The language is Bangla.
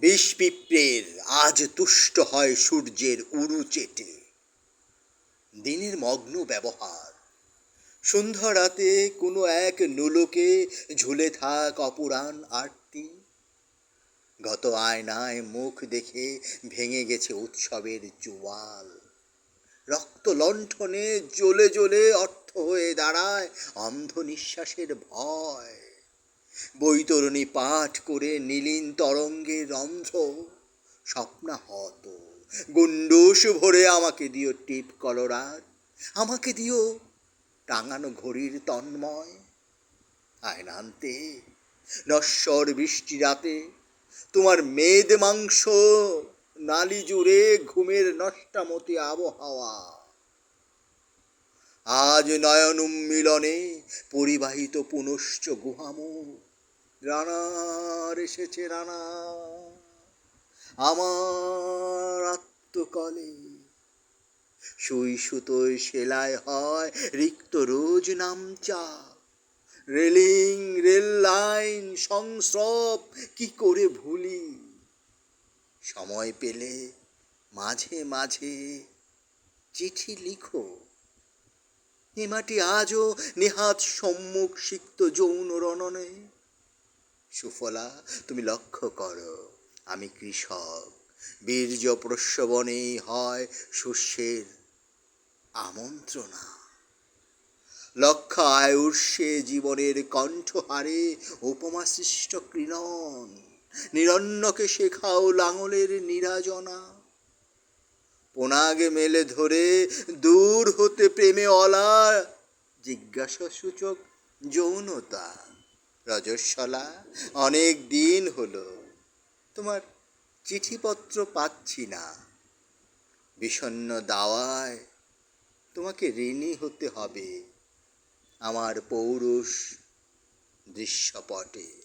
বিষ পিঁপড়ের আজ তুষ্ট হয় সূর্যের উরু চেটে। দিনের মগ্ন ব্যবহার। সন্ধ্যা রাতে কোনো এক নুলোকে ঝুলে থাক অপুরাণ আরতি। গত আয়নায় মুখ দেখে ভেঙে গেছে উৎসবের জোয়াল। রক্ত লণ্ঠনে জ্বলে জ্বলে অর্থ হয়ে দাঁড়ায় অন্ধ নিঃশ্বাসের ভয়। বৈতরণী পাঠ করে নীলিন তরঙ্গের রন্ধ্র। স্বপ্নাহত গুন্ডুস ভরে আমাকে দিও টিপ কলরার। আমাকে দিও টাঙানো ঘড়ির তন্ময়। আয়নান্তে নশ্বর বৃষ্টি রাতে, তোমার মেদ মাংস নালি জুড়ে ঘুমের নষ্টামতি আবহাওয়া। আজ নয়ন উন্মিলনে পরিবাহিত পুনশ্চ গুহামু। রানার এসেছে রানা। আমার আত্মকলে। সুই সুতোয় সেলাই হয় রিক্ত রোজ নামচা রেলিং, রেল লাইন, সংস্রব, কি করে ভুলি? সময় পেলে মাঝে মাঝে চিঠি লিখো। এ আজও নেহাত সম্মুখ সিক্ত যৌন রণনে। সুফলা, তুমি লক্ষ্য করো, আমি কৃষক, বীর্য প্রস্রবণেই হয় শস্যের আমন্ত্রণা। লক্ষ আয়ুর্ষে জীবনের কণ্ঠহারে উপমা সৃষ্ট ক্রীড়ন নিরন্নকে শেখাও লাঙলের নিরাজনা। পোনাগে মেলে ধরে দূর হতে প্রেমে অলা। জিজ্ঞাসা সূচক যৌনতা, রজস্বলা, অনেক দিন হলো। তোমার চিঠিপত্র পাচ্ছি না। বিষণ্ণ দাওয়ায় তোমাকে ঋণী হতে হবে। আমার পৌরুষ দৃশ্যপটে।